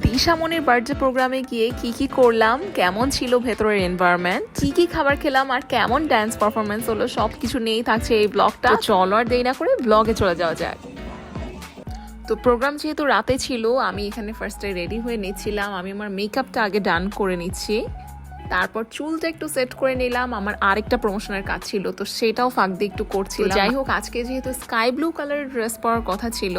দিশামনির birthday প্রোগ্রামে গিয়ে কি কি করলাম, কেমন ছিল ভেতরের এনভায়রনমেন্ট কি কি খাবার খেলাম আর কেমন ড্যান্স পারফরমেন্স হলো সব কিছু নিয়েই থাকছে এই ব্লগটা চলো আর দেরি না করে ব্লগে চলে যাওয়া যাক। তো প্রোগ্রাম যেহেতু রাতে ছিল, আমি এখানে ফার্স্টে রেডি হয়ে নিচ্ছিলাম, আমি আমার মেকআপটা আগে ডান করে নিচ্ছি। তারপর চুলটা একটু সেট করে নিলাম আমার আরেকটা প্রমোশনের কাজ ছিল তো সেটাও ফাঁক দিয়ে একটু করছিলাম। যাই হোক আজকে যেহেতু স্কাই ব্লু কালারের ড্রেস পরার কথা ছিল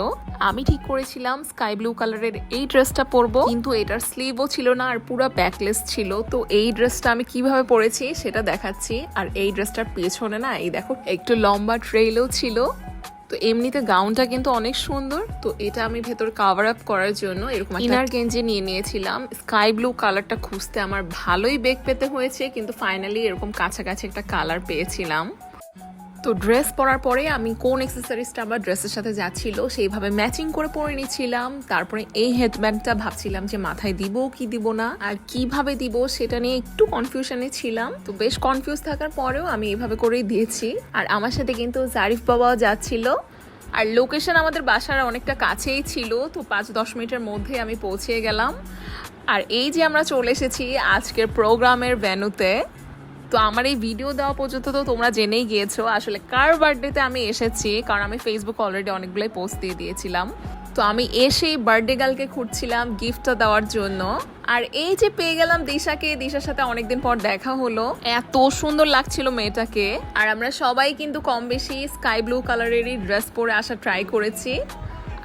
আমি ঠিক করেছিলাম স্কাই ব্লু কালারের এই ড্রেসটা পরবো। কিন্তু এটার স্লিভও ছিল না আর পুরো ব্যাকলেস ছিল তো এই ড্রেসটা আমি কীভাবে পরেছি সেটা দেখাচ্ছি। আর এই ড্রেসটার পেছনে না এই দেখো একটু লম্বা ট্রেইলও ছিল। তো এমনিতে গাউনটা কিন্তু অনেক সুন্দর। তো এটা আমি ভেতর কাভার আপ করার জন্য এরকম ইনার গেঞ্জি নিয়ে নিয়েছিলাম। স্কাই ব্লু কালারটা খুঁজতে আমার ভালোই বেগ পেতে হয়েছে, কিন্তু ফাইনালি এরকম কাছাকাছি একটা কালার পেয়েছিলাম। তো ড্রেস পরার পরে আমি কোন এক্সেসরিজটা আমার ড্রেসের সাথে যাচ্ছিল, সেইভাবে ম্যাচিং করে পরে নিচ্ছিলাম। তারপরে এই হেডব্যান্ডটা ভাবছিলাম যে মাথায় দিব কি দিব না, আর কীভাবে দিব সেটা নিয়ে একটু কনফিউশনে ছিলাম। তো বেশ কনফিউজ থাকার পরেও আমি এইভাবে করেই দিয়েছি। আর আমার সাথে কিন্তু জারিফ বাবাও যাচ্ছিল। আর লোকেশন আমাদের বাসার অনেকটা কাছেই ছিল, তো পাঁচ দশ মিনিটের মধ্যে আমি পৌঁছে গেলাম। আর এই যে আমরা চলে এসেছি আজকের প্রোগ্রামের ভ্যানুতে তো আমার এই ভিডিও দেওয়া পর্যন্ত তো তোমরা জেনেই গিয়েছো, আসলে কার বার্থডেতে আমি এসেছি, কারণ আমি ফেসবুক অলরেডি অনেকগুলোই পোস্ট দিয়ে দিয়েছিলাম। তো আমি এসেই বার্থডে গার্লকে খুঁজছিলাম গিফটটা দেওয়ার জন্য। আর এই যে পেয়ে গেলাম দিশাকে, দিশার সাথে অনেকদিন পর দেখা হলো। এত সুন্দর লাগছিল মেয়েটাকে। আর আমরা সবাই কিন্তু কম বেশি স্কাই ব্লু কালারেরই ড্রেস পরে আসা ট্রাই করেছি।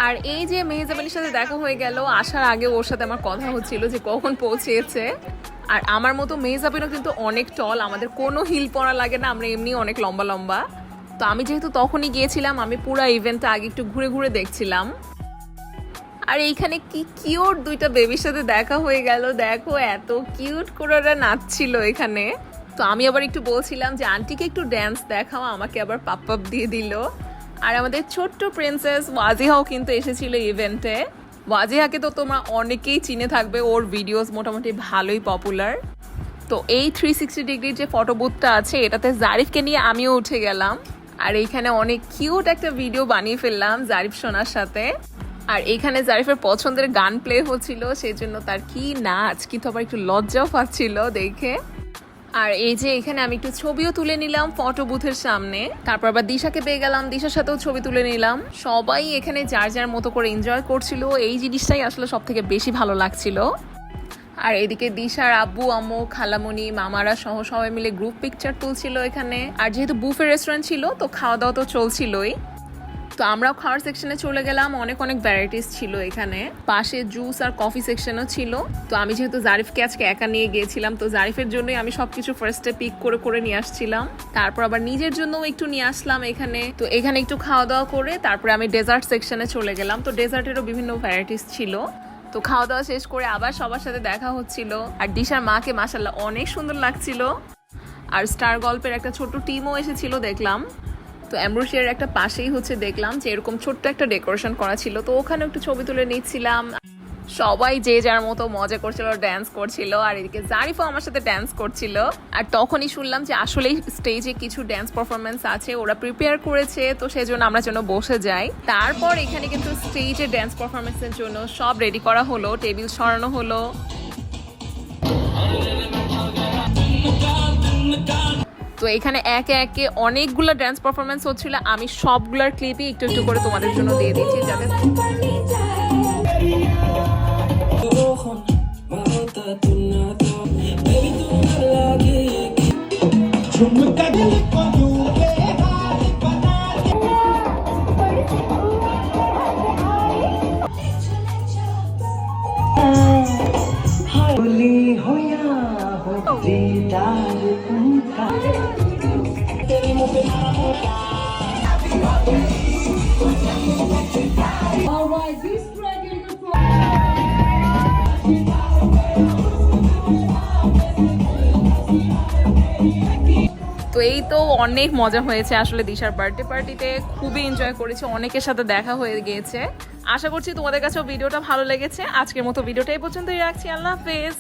আর এই যে মেহেজাব সাথে দেখা হয়ে গেল, আসার আগে ওর সাথে আমার কথা হচ্ছিল যে কখন পৌঁছেছে। আর আমার মতো মেহেজাবিনও কিন্তু অনেক টল আমাদের কোনো হিল পরা লাগে না, আমরা এমনি অনেক লম্বা লম্বা। তো আমি যেহেতু তখনই গিয়েছিলাম, আমি পুরো ইভেন্টটা আগে একটু ঘুরে ঘুরে দেখছিলাম। আর এইখানে কি কিউট দুইটা বেবির সাথে দেখা হয়ে গেল, দেখো এত কিউট করে ওরা নাচছিল এখানে। তো আমি আবার একটু বলছিলাম যে, আন্টিকে একটু ড্যান্স দেখাও, আমাকে আবার পাপ দিয়ে দিল। আর আমাদের ছোট্ট প্রিন্সেস ওয়াজিহাও কিন্তু এসেছিল ইভেন্টে ওয়াজিহাকে তো তোমরা অনেকেই চিনে থাকবে, ওর ভিডিওস মোটামুটি ভালোই পপুলার তো এই থ্রি সিক্সটি ডিগ্রির যে ফটো বুথটা আছে, এটাতে জারিফকে নিয়ে আমিও উঠে গেলাম। আর এইখানে অনেক কিউট একটা ভিডিও বানিয়ে ফেললাম জারিফ সোনার সাথে। আর এখানে জারিফের পছন্দের গান প্লে হচ্ছিল সেই জন্য তার কি নাচ কিন্তু আবার একটু লজ্জাও পাচ্ছিল দেখে। আর এই যে এখানে আমি একটু ছবিও তুলে নিলাম ফটো বুথের সামনে। তারপর আবার দিশাকে পেয়ে গেলাম, দিশার সাথেও ছবি তুলে নিলাম। সবাই এখানে যার যার মতো করে এনজয় করছিল, এই জিনিসটাই আসলে সব থেকে বেশি ভালো লাগছিল। আর এদিকে দিশার আব্বু, আম্মু খালামণি মামারা সহ সবাই মিলে গ্রুপ পিকচার তুলছিল এখানে। আর যেহেতু বুফে রেস্টুরেন্ট ছিল, তো খাওয়া দাওয়া তো চলছিলই। তো আমরাও খাওয়ার সেকশনে চলে গেলাম। অনেক অনেক ভ্যারাইটিস ছিল এখানে। পাশে জুস আর কফি সেকশনও ছিল। তো আমি যেহেতু জারিফকে আজকে একা নিয়ে গিয়েছিলাম, তো জারিফের জন্যই আমি সবকিছু ফার্স্টে পিক করে করে নিয়ে আসছিলাম। তারপর আবার নিজের জন্যও একটু নিয়ে আসলাম এখানে। তো এখানে একটু খাওয়া দাওয়া করে তারপরে আমি ডেজার্ট সেকশনে চলে গেলাম। তো ডেজার্টেরও বিভিন্ন ভ্যারাইটিস ছিল। তো খাওয়া দাওয়া শেষ করে আবার সবার সাথে দেখা হচ্ছিল। আর দিশার মাকে মাসাল্লাহ অনেক সুন্দর লাগছিল। আর স্টার গল্পের একটা ছোট টিমও এসেছিল, দেখলাম। তো অ্যাম্ব্রোসিয়ার একটা পাশেই হচ্ছে দেখলাম যে এরকম ছোট্ট একটা ডেকোরেশন করা ছিল। তো ওখানে একটু ছবি তুলে নিচ্ছিলাম। সবাই যে যার মতো মজা করছিল ড্যান্স করছিল, আর এদিকে জারিফও আমার সাথে ড্যান্স করছিল। আর তখনই শুনলাম যে আসলেই স্টেজে কিছু ড্যান্স পারফরমেন্স আছে, ওরা প্রিপেয়ার করেছে, তো সেই জন্য আমরা যেন বসে যাই। তারপর এখানে কিন্তু স্টেজে ড্যান্স পারফরমেন্সের জন্য সব রেডি করা হলো টেবিল সরানো হলো। তো এখানে একে একে অনেকগুলো ড্যান্স পারফরমেন্স হচ্ছিল। আমি সবগুলোর ক্লিপই একটু একটু করে তোমাদের জন্য দিয়ে দিচ্ছি, যাতে তো এই তো অনেক মজা হয়েছে আসলে দিশার বার্থডে পার্টিতে খুবই এনজয় করেছি, অনেকের সাথে দেখা হয়ে গিয়েছে। আশা করছি তোমাদের কাছেও ভিডিওটা ভালো লেগেছে। আজকের মতো ভিডিওটাই পর্যন্তই রাখছি। আল্লাহ হাফেজ।